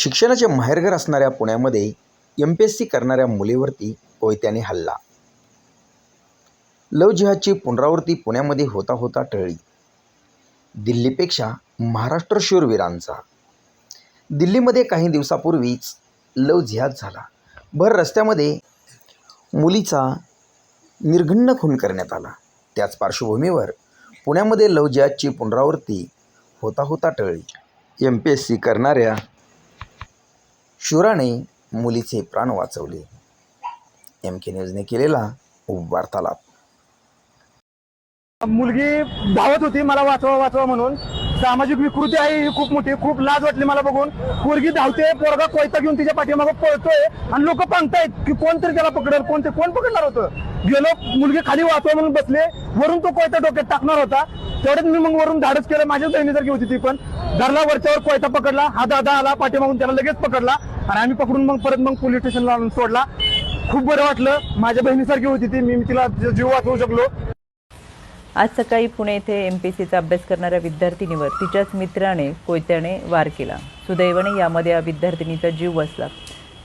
शिक्षणाचे माहेरघर असणाऱ्या पुण्यामध्ये एम पी एस सी करणाऱ्या मुलीवरती कोयत्याने हल्ला. लव जिहादची पुनरावृत्ती पुण्यामध्ये होता होता टळली. दिल्लीपेक्षा महाराष्ट्र शूरवीरांचा. दिल्लीमध्ये काही दिवसापूर्वीच लव जिहाद झाला. भर रस्त्यामध्ये मुलीचा निर्घृण्य खून करण्यात आला. त्याच पार्श्वभूमीवर पुण्यामध्ये लव जिहादची पुनरावृत्ती होता होता टळली. एम पी एस सी करणाऱ्या शूराने मुलीचे प्राण वाचवले. एम के न्यूजने केलेला वार्तालाप. मुलगी धावत होती मला वाचवा वाचवा म्हणून. सामाजिक विकृती आहे ही खूप मोठी खूप लाज वाटली मला बघून. पोरगी धावते पोरगा कोयता घेऊन तिच्या पाठीमागं पळतोय आणि लोक पांगतायत की कोणतरी त्याला पकडेल कोणते कोण पकडणार होतं? गेलो मुलगी खाली वाचवा म्हणून बसले. वरून तो कोयता डोक्यात टाकणार होता. तेवढ्यात मी मग वरून धाडच केलं माझ्याच बहिणीसारखी होती ती पण. धरला वरच्यावर कोयता पकडला हा दादा आला पाठीमागून त्याला लगेच पकडला आणि आम्ही पकडून मग परत मग पोलीस स्टेशनला आणून सोडला. खूप बरं वाटलं माझ्या बहिणीसारखी होती ती मी तिला जीव वाचवू शकलो. आज सकाळी पुणे येथे एम पी सीचा अभ्यास करणाऱ्या विद्यार्थिनीवर तिच्याच मित्राने कोयत्याने वार केला. सुदैवाने यामध्ये या विद्यार्थिनीचा जीव वाचला.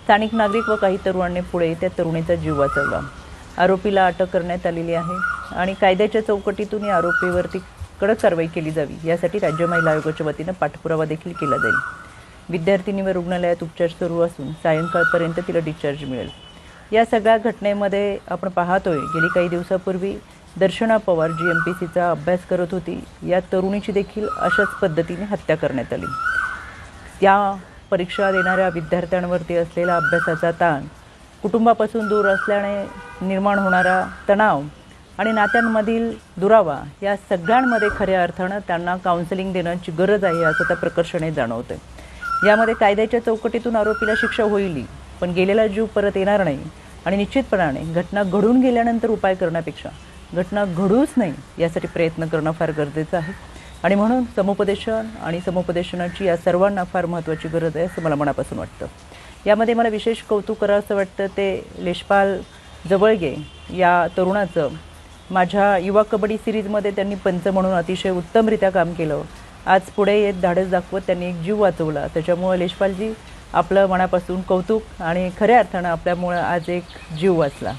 स्थानिक नागरिक व काही तरुणांनी पुढे त्या तरुणीचा जीव वाचवला. आरोपीला अटक करण्यात आलेली आहे आणि कायद्याच्या चौकटीतून या आरोपीवरती कडक कारवाई केली जावी यासाठी राज्य महिला आयोगाच्या वतीनं पाठपुरावा देखील केला जाईल. विद्यार्थिनीवर रुग्णालयात उपचार सुरू असून सायंकाळपर्यंत तिला डिस्चार्ज मिळेल. या सगळ्या घटनेमध्ये आपण पाहतोय गेली काही दिवसापूर्वी दर्शना पवार जी एम पी सीचा अभ्यास करत होती या तरुणीची देखील अशाच पद्धतीने हत्या करण्यात आली. त्या परीक्षा देणाऱ्या विद्यार्थ्यांवरती असलेला अभ्यासाचा ताण कुटुंबापासून दूर असल्याने निर्माण होणारा तणाव आणि नात्यांमधील दुरावा या सगळ्यांमध्ये खऱ्या अर्थानं त्यांना काउन्सिलिंग देण्याची गरज आहे असं त्या प्रकर्षाने जाणवतं यामध्ये कायद्याच्या चौकटीतून आरोपीला शिक्षा होईल पण गेलेला जीव परत येणार नाही आणि निश्चितपणाने घटना घडून गेल्यानंतर उपाय करण्यापेक्षा घटना घडूच नाही यासाठी प्रयत्न करणं फार गरजेचं आहे. आणि म्हणून समुपदेशन आणि समुपदेशनाची या सर्वांना फार महत्त्वाची गरज आहे असं मला मनापासून वाटतं. यामध्ये मला विशेष कौतुक करावं असं वाटतं ते लेशपाल जवळगे या तरुणाचं. माझ्या युवा कबड्डी सिरीजमध्ये त्यांनी पंच म्हणून अतिशय उत्तमरित्या काम केलं. आज पुढे येत धाडस दाखवत त्यांनी एक जीव वाचवला. त्याच्यामुळं लेशपालजी आपलं मनापासून कौतुक आणि खऱ्या अर्थानं आपल्यामुळं आज एक जीव वाचला.